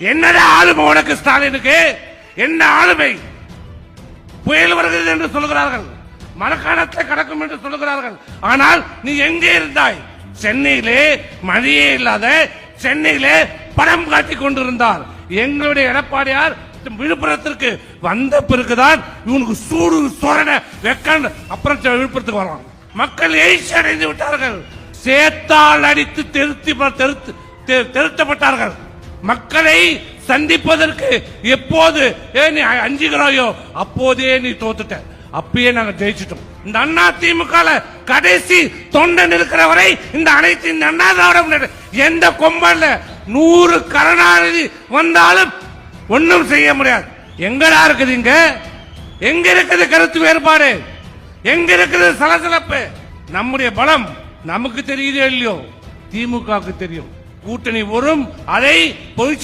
என்னடா ஆளுமை உனக்கு ஸ்டாலினுக்கு? என்ன ஆளுமை? புயல் வருகிறது என்று சொல்லுகிறார்கள். மரக்காலத்தை கடக்கும் என்று சொல்லுகிறார்கள். ஆனால் நீ எங்கே இருந்தாய்? சென்னையிலே மழையே இல்லாத சென்னையிலே படம் காட்டிக் கொண்டிருந்தார். எங்களுடைய எடப்பாடியார் விழுப்புரத்திற்கு வந்த பிறகுதான் இவனுக்கு சூடு சொரண வெக்கன் அப்புறம் விழுப்புரத்துக்கு வரலாம் மக்கள் எழுச்சி அடைந்து விட்டார்கள். சேத்தால் அடித்து திருத்தி திருத்தப்பட்டார்கள். மக்களை சந்திப்பதற்கு எப்போது? ஏ நீ அஞ்சுகிறாயோ அப்போதே நீ தோத்துட்ட. அப்பயே நாங்க ஜெயிச்சிட்டோம். இந்த அண்ணா திமுக கடைசி தொண்டன் இருக்கிற வரை இந்த அனைத்து இந்த அண்ணா திராவிட எந்த கொம்பல்ல நூறு கருணாநிதி வந்தாலும் ஒன்றும் செய்ய முடியாது. எங்கடா இருக்குது இங்க? எங்க இருக்குது கருத்து வேறுபாடு? எங்க இருக்குது சலசலப்பு? நம்முடைய பலம் நமக்கு தெரியுதோ இல்லையோ? திமுகவுக்கு தெரியும். கூட்டணி வரும். அதை பொதுச்